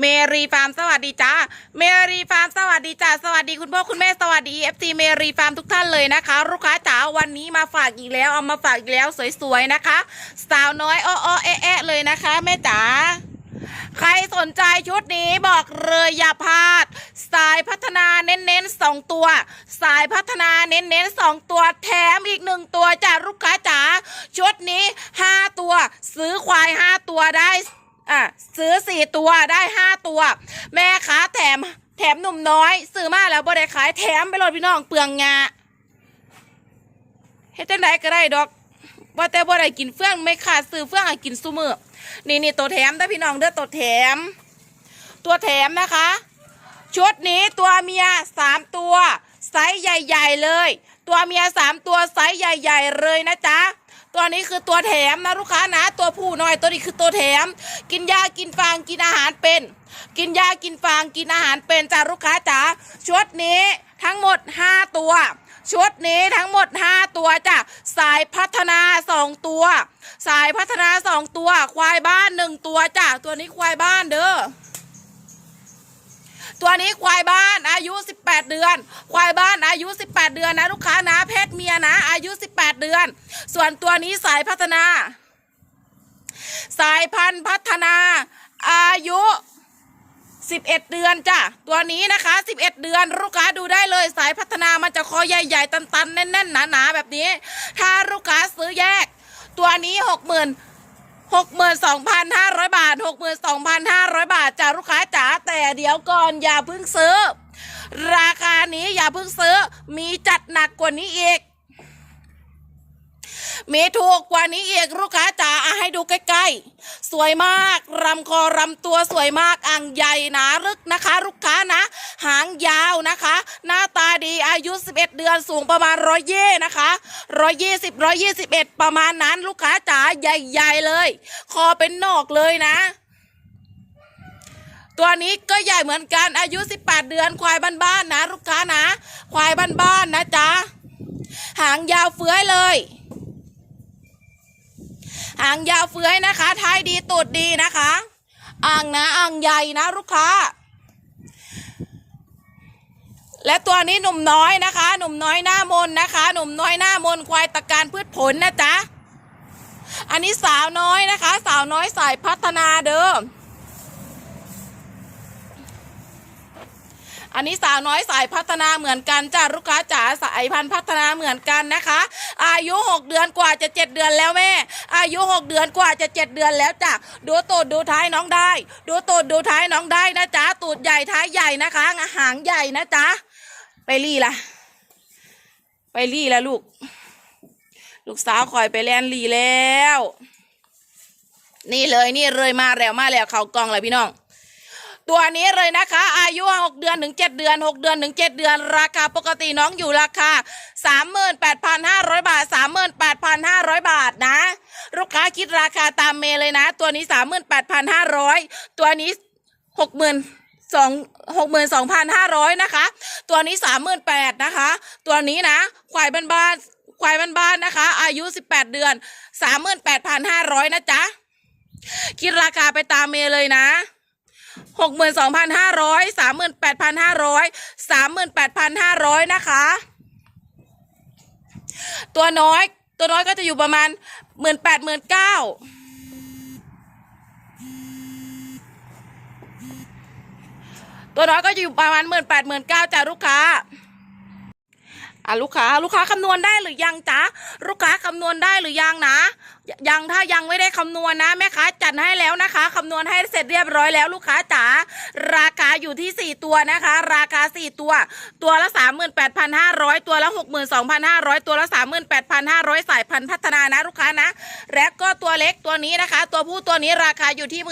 เมรีฟาร์มสวัสดีจ้าเมรีฟาร์มสวัสดีจ้าสวัสดีคุณพ่อคุณแม่สวัสดีเอฟซีเมรีฟาร์มทุกท่านเลยนะคะ ลูกค้าจ๋าวันนี้มาฝากอีกแล้วเอามาฝากอีกแล้วสวยๆนะคะ สาวน้อยอ้อๆแอะเลยนะคะ แม่จ๋าใครสนใจชุดนี้บอกเลยอย่าพลาด สายพัฒนาเน้นๆสองตัว สายพัฒนาเน้นๆสองตัวแถมอีกหนึ่งตัวจ้าลูกค้าจ๋าชุดนี้ห้าตัว ซื้อควายห้าตัวได้ อะซื้อสี่ตัวได้ห้าตัว แม่ค้าแถม แถมหนุ่มน้อย ซื้อมาแล้วบ่ได้ขายแถมไปเลยพี่น้องเปลืองงาเฮ็ดจังไดก็ได้ดอกว่าแต่บ่ได้กินเฟื่องไม่ขาดซื้อเฟื่องให้กินซุมือนี่นี่ตัวแถมเด้พี่น้องเด้อตัวแถม ตัวแถมนะคะ ชุดนี้ตัวเมียสามตัวไซส์ใหญ่ ๆ เลย ตัวเมียสามตัวไซส์ใหญ่ ๆ เลยนะจ๊ะ ตัวนี้คือตัวแถมนะลูกค้านะ ตัวผู้น้อยตัวนี้คือตัวแถม กินยากินฟางกินอาหารเป็น กินยากินฟางกินอาหารเป็นจ้าลูกค้าจ๋าชุดนี้ทั้งหมด 5 ตัวชุดนี้ทั้งหมด 5 ตัวจ้ะสายพัฒนา 2 ตัว สายพัฒนา 2 ตัว ควายบ้าน 1 ตัวจ้ะตัวนี้ควายบ้านเด้อ ตัวนี้ควายบ้านอายุ 18 เดือน ควายบ้านอายุ 18 เดือนนะลูกค้านะเพศเมียนะ อายุ 18 เดือน ส่วนตัวนี้สายพัฒนา สายพันธุ์พัฒนา อายุ11 เดือนจ้ะ ตัวนี้นะคะ 11 เดือน ลูกค้าดูได้เลยสายพัฒนามันจะคอใหญ่ๆ ตันๆ แน่นๆ หนาๆ แบบนี้ ถ้าลูกค้าซื้อแยก ตัวนี้ 60,000 62,500 บาท 62,500 บาทจ้าลูกค้า เดี๋ยวก่อนอย่าเพิ่งซื้อ ราคานี้อย่าเพิ่งซื้อ มีจัดหนักกว่านี้อีก มีถูกกว่านี้อีกลูกค้าจ๋าให้ดูใกล้ๆ สวยมากรำคอรำตัวสวยมากอ่างใหญ่หนาลึกนะคะ ลูกค้านะ หางยาวนะคะ หน้าตาดีอายุ 11 เดือนสูงประมาณร้อยเย่นะคะร้อยยี่สิบร้อยยี่สิบเอ็ดประมาณนั้นลูกค้าจ๋าใหญ่ ๆเลย คอเป็นนอกเลยนะ ตัวนี้ก็ใหญ่เหมือนกันอายุ 18 เดือนควายบ้านๆนะลูกค้านะ ควายบ้านๆนะจ๊ะหางยาวเฟื้อยเลย หางยาวเฟื้อยนะคะท้ายดีตูดดีนะคะอ่างนะอ่างใหญ่นะลูกค้า และตัวนี้หนุ่มน้อยนะคะ หนุ่มน้อยหน้ามนนะคะ หนุ่มน้อยหน้ามนควายตะการพืชผลนะจ๊ะอันนี้สาวน้อยนะคะ สาวน้อยสายพัฒนาเดิม อันนี้สาวน้อยสายพัฒนาเหมือนกันจ้าลูกค้าจ๋าสายพันธุ์พัฒนาเหมือนกันนะคะ อายุ 6 เดือนกว่าจะ 7 เดือนแล้วแม่ อายุ 6 เดือนกว่าจะ 7 เดือนแล้วจ้ะดูตูดดูท้ายน้องได้ ดูตูดดูท้ายน้องได้นะจ๊ะตูดใหญ่ท้ายใหญ่นะคะหางใหญ่นะจ๊ะไปรี่ละไปรี่ละลูก ลูกสาวคอยไปแลนลีแล้ว นี่เลยนี่เลยมาแล้วมาแล้วเขากองเลยพี่น้อง ตัวนี้เลยนะคะ อายุ 6 เดือนถึง 7 เดือน 6 เดือนถึง 7 เดือน ราคาปกติน้องอยู่ราคา 38,500 บาท 38,500 บาทนะ ลูกค้าคิดราคาตามเมเลยนะ ตัวนี้ 38,500 ตัวนี้ 60,000สองหกหมื่นสองพันห้าร้อยนะคะ ตัวนี้สามหมื่นแปดนะคะ ตัวนี้นะ ควายบ้านๆควายบ้านๆนะคะ อายุสิบแปดเดือนสามหมื่นแปดพันห้าร้อยนะจ๊ะ คิดราคาไปตามเมเลยนะ หกหมื่นสองพันห้าร้อยสามหมื่นแปดพันห้าร้อยสามหมื่นแปดพันห้าร้อยนะคะ ตัวน้อยตัวน้อยก็จะอยู่ประมาณหมื่นแปดหมื่นเก้าตัวน้อยก็จะอยู่ประมาณหมื่นแปดหมื่นเก้าจ้ะลูกค้า อะลูกค้าลูกค้าคำนวณได้หรือยังจ๊ะลูกค้าคำนวณได้หรือยังนะยังถ้ายังไม่ได้คำนวณนะแม่ค้าจัดให้แล้วนะคะคำนวณให้เสร็จเรียบร้อยแล้วลูกค้าจ๋าราคาอยู่ที่ 4 ตัวนะคะ ราคา 4 ตัว ตัวละ 38,500 ตัวละ 62,500 ตัวละ 38,500 สายพันธุ์พัฒนานะลูกค้านะ และก็ตัวเล็กตัวนี้นะคะ ตัวผู้ตัวนี้ราคาอยู่ที่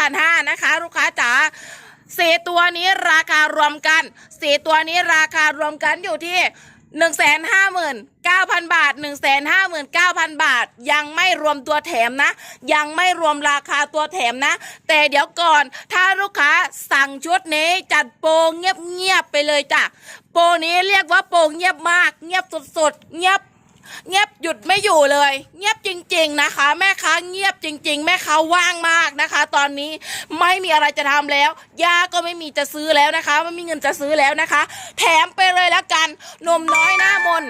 19,500นะคะ ลูกค้าจ๋าสี่ตัวนี้ราคารวมกันสี่ตัวนี้ราคารวมกันอยู่ที่ หนึ่งแสนห้าหมื่นเก้าพันบาทหนึ่งแสนห้าหมื่นเก้าพันบาท ยังไม่รวมตัวแถมนะ ยังไม่รวมราคาตัวแถมนะ แต่เดี๋ยวก่อนถ้าลูกค้าสั่งชุดนี้จัดโปรเงียบๆไปเลยจ้ะโปรนี้เรียกว่าโปรเงียบมาก เงียบสุดๆเงียบ เงียบหยุดไม่อยู่เลย เงียบจริง ๆนะคะ แม่ค้าเงียบจริง ๆ แม่ค้าว่างมากนะคะ ตอนนี้ไม่มีอะไรจะทำแล้วยาก็ไม่มีจะซื้อแล้วนะคะไม่มีเงินจะซื้อแล้วนะคะ แถมไปเลยแล้วกันนมน้อยหน้ามน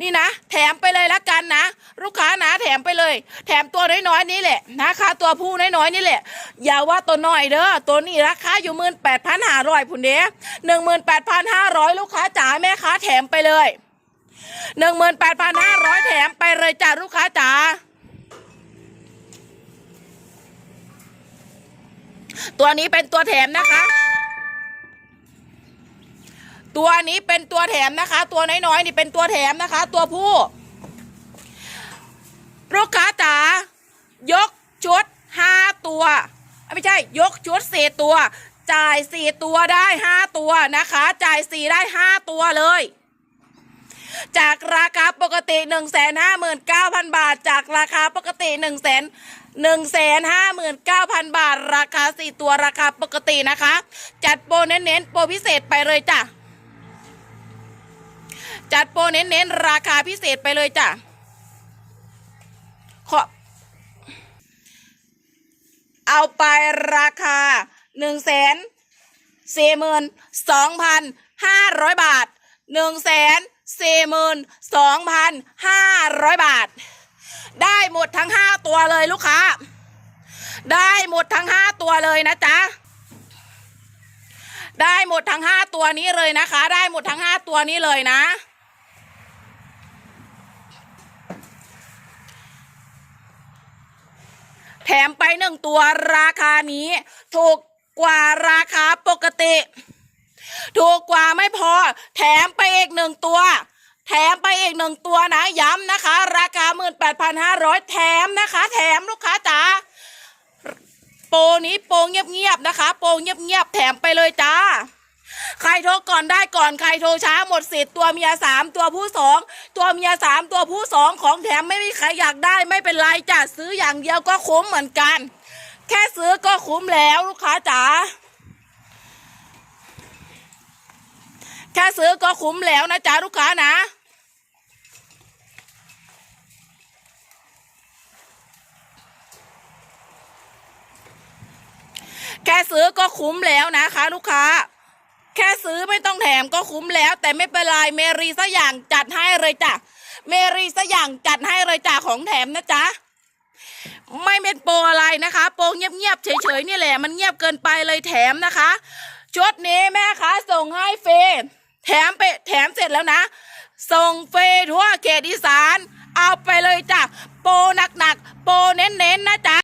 นี่นะ แถมไปเลยละกันนะ ลูกค้านะแถมไปเลย แถมตัวน้อยๆนี่แหละนะคะ ตัวผู้น้อยๆนี่แหละ อย่าว่าตัวน้อยเด้อตัวนี้ราคาอยู่หมื่นแปดพันห้าร้อยพุ่นเด้หนึ่งหมื่นแปดพันห้าร้อยลูกค้าจ๋าแม่ค้าแถมไปเลย หนึ่งหมื่นแปดพันห้าร้อยแถมไปเลยจ้าลูกค้าจ๋าตัวนี้เป็นตัวแถมนะคะ ตัวนี้เป็นตัวแถมนะคะ ตัวน้อยๆนี่เป็นตัวแถมนะคะ ตัวผู้ ลูกค้าจ๋ายกชุดห้าตัว ไม่ใช่ ยกชุดสี่ตัว จ่ายสี่ตัวได้ห้าตัวนะคะ จ่ายสี่ได้ห้าตัวเลย จากราคาปกติหนึ่งแสนห้าหมื่นเก้าพันบาท จากราคาปกติหนึ่งแสนหนึ่งแสนห้าหมื่นเก้าพันบาท ราคาสี่ตัวราคาปกตินะคะ จัดโปรเน้นๆโปรพิเศษไปเลยจ้ะ จัดโปรเน้นๆราคาพิเศษไปเลยจ้ะขอเอาไปราคาหนึ่งแสนสี่หมื่นสองพันห้าร้อยบาทหนึ่งแสน สี่หมื่นสองพันห้าร้อยบาท ได้หมดทั้งห้าตัวเลยลูกค้า ได้หมดทั้งห้าตัวเลยนะจ๊ะ ได้หมดทั้งห้าตัวนี้เลยนะคะ ได้หมดทั้งห้าตัวนี้เลยนะแถมไปหนึ่งตัวราคานี้ ถูกกว่าราคาปกติ ถูกกว่าไม่พอ แถมไปอีกหนึ่งตัว แถมไปอีกหนึ่งตัวนะ ย้ำนะคะ ราคาหมื่นแปดพันห้าร้อยแถมนะคะ แถมลูกค้าจ๋าโปรนี้โปรเงียบๆนะคะ โปรเงียบๆแถมไปเลยจ้าใครโทรก่อนได้ก่อนใครโทรช้าหมดสิทธิ์ตัวเมียสามตัวผู้สองตัวเมียสามตัวผู้สองของแถมไม่มีใครอยากได้ไม่เป็นไรจ้ะซื้ออย่างเดียวก็คุ้มเหมือนกัน แค่ซื้อก็คุ้มแล้วลูกค้าจ๋า แค่ซื้อก็คุ้มแล้วนะจ๊ะลูกค้านะ แค่ซื้อก็คุ้มแล้วนะคะ ลูกค้า แค่ซื้อไม่ต้องแถมก็คุ้มแล้ว แต่ไม่เป็นไรเมรีสัอย่างจัดให้เลยจ้ะเมรีสัอย่างจัดให้เลยจ้ะของแถมนะจ๊ะไม่เป็นโปรอะไรนะคะ โปรเงียบๆเฉยๆนี่แหละ มันเงียบเกินไปเลยแถมนะคะชุดนี้แม่ค้าส่งให้เฟร แถมไปแถมเสร็จแล้วนะ ส่งเฟรทั่วเขตอีสาน เอาไปเลยจ้ะโปรหนักๆ โปรเน้นๆนะจ๊ะ